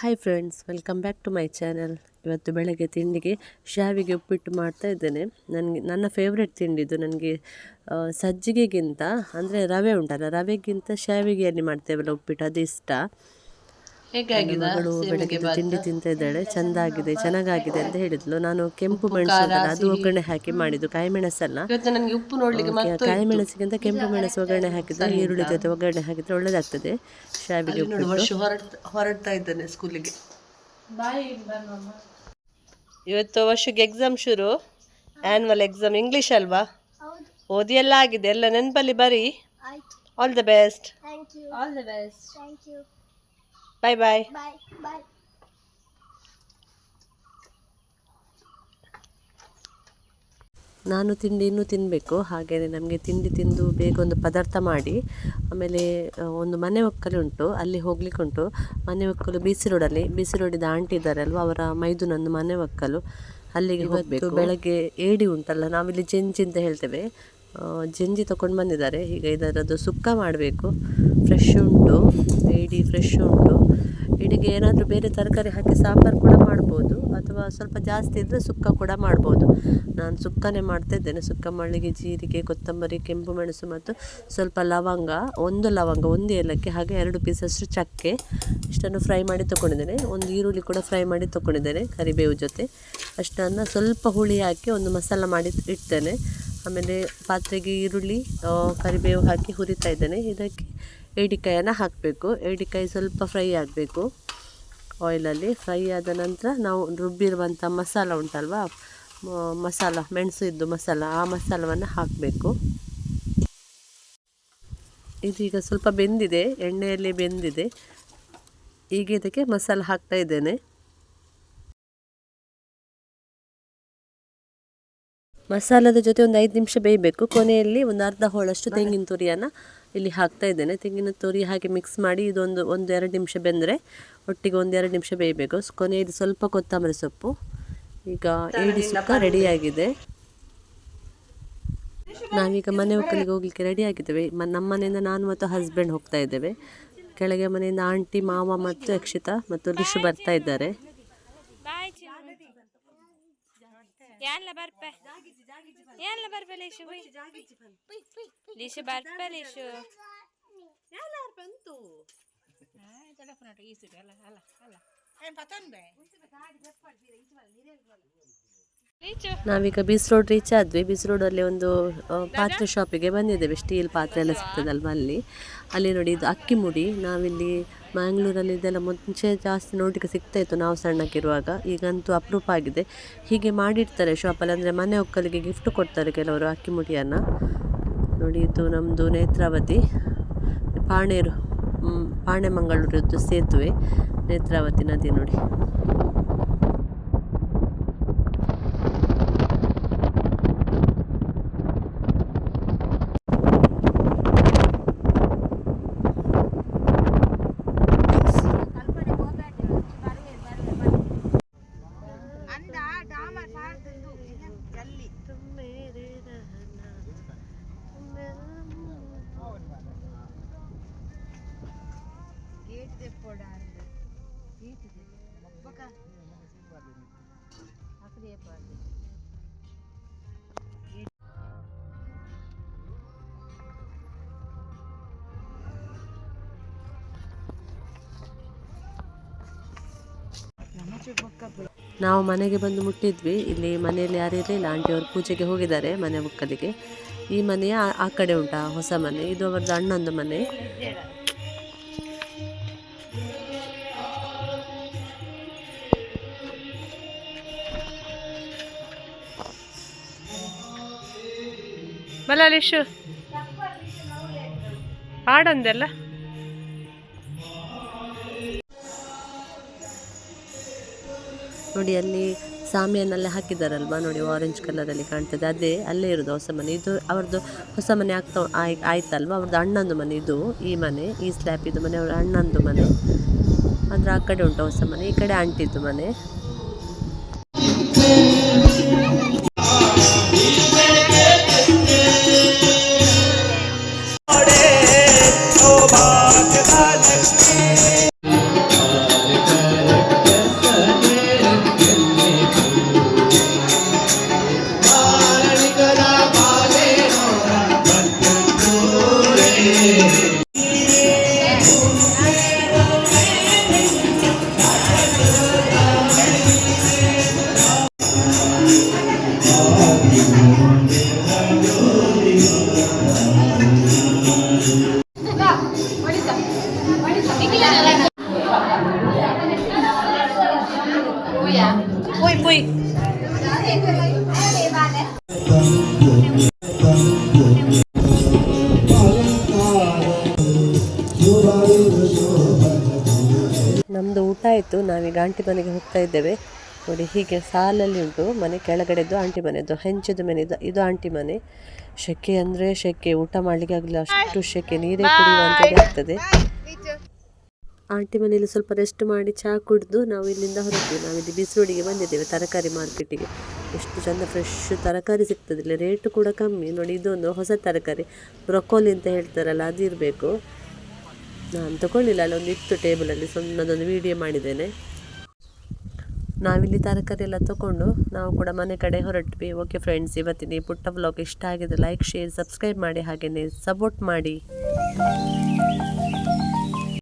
Hi friends welcome back to my channel ಇವತ್ತು ಬೆಳಗ್ಗೆ ತಿಂಡಿಗೆ ಶಾವಿಗೆ ಉಪ್ಪಿಟ್ಟು ಮಾಡ್ತಾ ಇದ್ದೇನೆ. ನನಗೆ, ನನ್ನ ಫೇವ್ರೆಟ್ ತಿಂಡಿ ಇದು. ನನಗೆ ಸಜ್ಜಿಗೆಗಿಂತ ಅಂದರೆ ರವೆ ಉಂಟಲ್ಲ, ರವೆಗಿಂತ ಶಾವಿಗೆಯಲ್ಲಿ ಮಾಡ್ತೇವಲ್ಲ ಉಪ್ಪಿಟ್ಟು, ಅದು ಇಷ್ಟ. ಮಗಳು ಬೆಳಗ್ಗೆ ತಿಂಡಿ ತಿಂತ ಇದ್ದಾಳೆ ಚಂದ ಆಗಿದೆ ಚೆನ್ನಾಗಾಗಿದೆ ಅಂತ ಹೇಳಿದ್ಲು. ನಾನು ಕೆಂಪು ಮೆಣಸು ಅದು ಒಗ್ಗರಣೆ ಹಾಕಿ ಮಾಡಿದ್ದು ಕಾಯಿ ಮೆಣಸಲ್ಲ. ಇವತ್ತು ನನಗೆ ಉಪ್ಪು ನೋಡ್ಲಿಕ್ಕೆ ಕಾಯಿ ಮೆಣಸಿಗಿಂತ ಕೆಂಪು ಮೆಣಸು ಒಗ್ಗರಣೆ ಹಾಕಿದ್ರೆ ಈರುಳ್ಳಿ ಜೊತೆ ಒಗ್ಗರಣೆ ಹಾಕಿದ್ರೆ ಒಳ್ಳೇದಾಗ್ತದೆ. ಶಾವಿಗೆ ಹೊರಡ್ತಾ ಇದ್ದಾನೆ ಸ್ಕೂಲಿಗೆ. ಇವತ್ತು ವರ್ಷಕ್ಕೆ ಎಕ್ಸಾಮ್ ಶುರು. ಆ್ಯನ್ವಲ್ ಎಕ್ಸಾಮ್ ಇಂಗ್ಲಿಷ್ ಅಲ್ವಾ? ಓದಿ ಎಲ್ಲ ಆಗಿದೆ. ಎಲ್ಲ ನೆನಪಲ್ಲಿ ಬರೀ? All the best thank you all the best thank you bye bye bye bye ನಾನು ತಿಂಡಿ ಇನ್ನೂ ತಿನ್ನಬೇಕು ಹಾಗೆಯೇ ನಮಗೆ ತಿಂಡಿ ತಿಂದು ಬೇಗ ಒಂದು ಪದಾರ್ಥ ಮಾಡಿ ಆಮೇಲೆ ಒಂದು ಮನೆ ಒಕ್ಕಲು ಉಂಟು ಅಲ್ಲಿ ಹೋಗ್ಲಿಕ್ಕೆ ಉಂಟು. ಮನೆ ಒಕ್ಕಲು ಬಿ ಸಿ ರೋಡಲ್ಲಿ ಬಿ ಸಿ ರೋಡಿದ ಆಂಟಿ ಇದ್ದಾರೆ ಅಲ್ವಾ ಅವರ ಮೈದುನಂದು ಮನೆ ಒಕ್ಕಲು. ಅಲ್ಲಿಗೆ ಹೋಗಬೇಕು. ಬೆಳಗ್ಗೆ ಏಡಿ ಉಂಟಲ್ಲ ನಾವಿಲ್ಲಿ ಜಿಂಜಿ ಅಂತ ಹೇಳ್ತೇವೆ. ಜೆಂಜಿ ತಗೊಂಡು ಬಂದಿದ್ದಾರೆ. ಈಗ ಇದರದ್ದು ಸುಕ್ಕ ಮಾಡಬೇಕು. ಫ್ರೆಶ್ ಉಂಟು. ಇಡಿ ಫ್ರೆಶ್ ಉಂಟು. ಇಡಿಗೆ ಏನಾದರೂ ಬೇರೆ ತರಕಾರಿ ಹಾಕಿ ಸಾಂಬಾರು ಕೂಡ ಮಾಡ್ಬೋದು. ಅಥವಾ ಸ್ವಲ್ಪ ಜಾಸ್ತಿ ಇದ್ದರೆ ಸುಕ್ಕ ಕೂಡ ಮಾಡ್ಬೋದು. ನಾನು ಸುಕ್ಕನೇ ಮಾಡ್ತಾ ಇದ್ದೇನೆ. ಸುಕ್ಕ ಮಳ್ಳಿಗೆ ಜೀರಿಗೆ, ಕೊತ್ತಂಬರಿ, ಕೆಂಪು ಮೆಣಸು ಮತ್ತು ಸ್ವಲ್ಪ ಲವಂಗ, ಒಂದು ಲವಂಗ, ಒಂದು ಏಲಕ್ಕಿ, ಹಾಗೆ ಎರಡು ಪೀಸಷ್ಟು ಚಕ್ಕೆ ಇಷ್ಟನ್ನು ಫ್ರೈ ಮಾಡಿ ತೊಗೊಂಡಿದ್ದೇನೆ ಒಂದು ಈರುಳ್ಳಿ ಕೂಡ ಫ್ರೈ ಮಾಡಿ ತೊಗೊಂಡಿದ್ದೇನೆ ಕರಿಬೇವು ಜೊತೆ. ಅಷ್ಟನ್ನು ಸ್ವಲ್ಪ ಹುಳಿ ಹಾಕಿ ಒಂದು ಮಸಾಲ ಮಾಡಿ ಇಡ್ತೇನೆ. ಆಮೇಲೆ ಪಾತ್ರೆಗೆ ಈರುಳ್ಳಿ ಕರಿಬೇವು ಹಾಕಿ ಹುರಿತಾ ಇದ್ದೇನೆ. ಇದಕ್ಕೆ ಏಡಿಕಾಯನ್ನು ಹಾಕಬೇಕು. ಏಡಿಕಾಯಿ ಸ್ವಲ್ಪ ಫ್ರೈ ಆಗಬೇಕು. ಆಯಿಲಲ್ಲಿ ಫ್ರೈ ಆದ ನಂತರ ನಾವು ರುಬ್ಬಿರುವಂಥ ಮಸಾಲ ಉಂಟಲ್ವ? ಮಸಾಲ, ಮೆಣಸು ಇದ್ದು ಮಸಾಲ, ಆ ಮಸಾಲವನ್ನು ಹಾಕಬೇಕು. ಇದೀಗ ಸ್ವಲ್ಪ ಬೆಂದಿದೆ, ಎಣ್ಣೆಯಲ್ಲಿ ಬೆಂದಿದೆ. ಈಗ ಇದಕ್ಕೆ ಮಸಾಲ ಹಾಕ್ತಾ ಇದ್ದೇನೆ. ಮಸಾಲದ ಜೊತೆ ಒಂದು ಐದು ನಿಮಿಷ ಬೇಯಬೇಕು. ಕೊನೆಯಲ್ಲಿ ಒಂದು ಅರ್ಧ ಹೋಳಷ್ಟು ತೆಂಗಿನ ತುರಿಯನ್ನು ಇಲ್ಲಿ ಹಾಕ್ತಾ ಇದ್ದೇನೆ. ತೆಂಗಿನ ತುರಿ ಹಾಗೆ ಮಿಕ್ಸ್ ಮಾಡಿ ಇದೊಂದು ಒಂದು ಎರಡು ನಿಮಿಷ ಬೆಂದರೆ ಒಟ್ಟಿಗೆ ಒಂದು ಎರಡು ನಿಮಿಷ ಬೇಯಬೇಕು. ಕೊನೆ ಕೊನೆಯಲ್ಲಿ ಸ್ವಲ್ಪ ಕೊತ್ತಂಬರಿ ಸೊಪ್ಪು. ಈಗ ಏಡಿ ಸುಕ್ಕ ರೆಡಿಯಾಗಿದೆ. ನಾವೀಗ ಮನೆ ಒಕ್ಕಲಿಗೆ ಹೋಗ್ಲಿಕ್ಕೆ ರೆಡಿ ಆಗಿದ್ದೇವೆ. ಮ ನಮ್ಮ ಮನೆಯಿಂದ ನಾನು ಮತ್ತು ಹಸ್ಬೆಂಡ್ ಹೋಗ್ತಾ ಇದ್ದೇವೆ. ಕೆಳಗೆ ಮನೆಯಿಂದ ಆಂಟಿ ಮಾವ ಮತ್ತು ಅಕ್ಷಿತಾ ಮತ್ತು ರಿಷು ಬರ್ತಾ ಇದ್ದಾರೆ ಬಾಯ್ ಯಾನ್ಲ ಬರ್ಪೆ ಯಾನ್ಲ ಬರ್ಪೆ ಲೇಶು ಲೇಶು ಬರ್ಪೆ ಲೇಶು ಲೇಚು ನಾವೀಗ ಬೀಸ್ ರೋಡ್ ರೀಚ್ ಆದ್ವಿ ಬೀಸ್ ರೋಡಲ್ಲಿ ಒಂದು ಪಾತ್ರೆ ಶಾಪಿಗೆ ಬಂದಿದ್ದೇವೆ. ಸ್ಟೀಲ್ ಪಾತ್ರೆ ಎಲ್ಲ ಸಿಗ್ತದಲ್ವ ಅಲ್ಲಿ. ಅಲ್ಲಿ ನೋಡಿ ಇದು ಅಕ್ಕಿ ಮುಡಿ. ನಾವಿಲ್ಲಿ ಮ್ಯಾಂಗ್ಳೂರಲ್ಲಿ ಇದೆಲ್ಲ ಮುಂಚೆ ಜಾಸ್ತಿ ನೋಡಲಿಕ್ಕೆ ಸಿಗ್ತಾ ಇತ್ತು ನಾವು ಸಣ್ಣಕ್ಕಿರುವಾಗ. ಈಗಂತೂ ಅಪರೂಪ ಆಗಿದೆ. ಹೀಗೆ ಮಾಡಿರ್ತಾರೆ ಶಾಪಲ್ಲಿ ಅಂದರೆ ಮನೆ ಒಕ್ಕಲಿಗೆ ಗಿಫ್ಟ್ ಕೊಡ್ತಾರೆ ಕೆಲವರು ಅಕ್ಕಿ ಮುಡಿಯನ್ನು. ನೋಡಿ ಇದು ನಮ್ಮದು ನೇತ್ರಾವತಿ. ಪಾಣೇರು ಪಾಣೆ ಪಾಣೆಮಂಗಳೂರದ್ದು ಸೇತುವೆ. ನೇತ್ರಾವತಿ ನದಿ ನೋಡಿ. ನಾವು ಮನೆಗೆ ಬಂದು ಮುಟ್ಟಿದ್ವಿ. ಇಲ್ಲಿ ಮನೆಯಲ್ಲಿ ಯಾರು ಇರಲಿಲ್ಲ ಆಂಟಿಯವರು ಪೂಜೆಗೆ ಹೋಗಿದ್ದಾರೆ ಮನೆ ಮುಕ್ಕಲಿಗೆ ಈ ಮನೆಯ ಆ- ಕಡೆ ಉಂಟಾ ಹೊಸ ಮನೆ. ಇದು ಅವರದ್ದು ಅಣ್ಣಂದು ಮನೆ. ಬಲ ಲಿಶು. ಪಾಡಂದೆಲ್ಲ ನೋಡಿ, ಅಲ್ಲಿ ಸಾಮಿಯನ್ನೆಲ್ಲ ಹಾಕಿದ್ದಾರಲ್ವಾ? ನೋಡಿ ಆರೆಂಜ್ ಕಲರಲ್ಲಿ ಕಾಣ್ತದೆ. ಅದೇ, ಅಲ್ಲೇ ಇರೋದು ಹೊಸ ಮನೆ. ಇದು ಅವ್ರದ್ದು ಹೊಸ ಮನೆ ಆಗ್ತಾ ಆಯ್, ಆಯ್ತಲ್ವ? ಅವ್ರದ್ದು ಅಣ್ಣಂದು ಮನೆ ಇದು, ಈ ಮನೆ, ಈ ಸ್ಲ್ಯಾಪ್ ಇದು ಮನೆ, ಅವ್ರ ಅಣ್ಣಂದು ಮನೆ. ಅದರ ಆ ಕಡೆ ಉಂಟು ಹೊಸ ಮನೆ, ಈ ಕಡೆ ಆಂಟಿದ್ದು ಮನೆ. ಪುಯ್ ನಮ್ಮದು ಊಟ ಆಯಿತು. ನಾವೀಗ ಆಂಟಿ ಮನೆಗೆ ಹೋಗ್ತಾ ಇದ್ದೇವೆ. ನೋಡಿ, ಹೀಗೆ ಸಾಲಲ್ಲಿ ಉಂಟು. ಮನೆ ಕೆಳಗಡೆದ್ದು ಆಂಟಿ ಮನೆದು, ಹೆಂಚದ ಮನೆ ಇದು ಇದು ಆಂಟಿ ಮನೆ. ಶೆಕೆ ಅಂದರೆ ಶೆಕೆ, ಊಟ ಮಾಡಲಿಕ್ಕೆ ಆಗಲಿಲ್ಲ. ಅಷ್ಟು ಶೆಕೆ, ನೀರೇ ಕುಡಿಯುವಂತ ಆಗ್ತದೆ. ಆಂಟಿ ಮನೆಯಲ್ಲಿ ಸ್ವಲ್ಪ ರೆಸ್ಟ್ ಮಾಡಿ ಚಹಾ ಕುಡಿದು ನಾವು ಇಲ್ಲಿಂದ ಹೊರಡ್ತೀವಿ. ನಾವಿಲ್ಲಿ ಬಿಸಿರೋಡಿಗೆ ಬಂದಿದ್ದೇವೆ, ತರಕಾರಿ ಮಾರ್ಕೆಟಿಗೆ. ಎಷ್ಟು ಚಂದ ಫ್ರೆಶ್ ತರಕಾರಿ ಸಿಗ್ತದೆ. ಇಲ್ಲ ರೇಟು ಕೂಡ ಕಮ್ಮಿ. ನೋಡಿ, ಇದೊಂದು ಹೊಸ ತರಕಾರಿ. ಬ್ರೊಕೋಲಿ ಅಂತ ಹೇಳ್ತಾರಲ್ಲ, ಅದು ಇರಬೇಕು. ನಾನು ತಗೊಳ್ಳಿಲ್ಲ ಅಲ್ಲೊಂದು ಇತ್ತು ಟೇಬಲಲ್ಲಿ ಸಣ್ಣದೊಂದು ವಿಡಿಯೋ ಮಾಡಿದ್ದೇನೆ. ನಾವಿಲ್ಲಿ ತರಕಾರಿ ಎಲ್ಲ ತಗೊಂಡು ನಾವು ಕೂಡ ಮನೆ ಕಡೆ ಹೊರಟ್ವಿ. ಓಕೆ ಫ್ರೆಂಡ್ಸ್ ಇವತ್ತಿನ ಈ ಪುಟ್ಟ ಬ್ಲಾಗ್ ಇಷ್ಟ ಆಗಿದೆ ಲೈಕ್ ಶೇರ್ ಸಬ್ಸ್ಕ್ರೈಬ್ ಮಾಡಿ ಹಾಗೆಯೇ ಸಪೋರ್ಟ್ ಮಾಡಿ.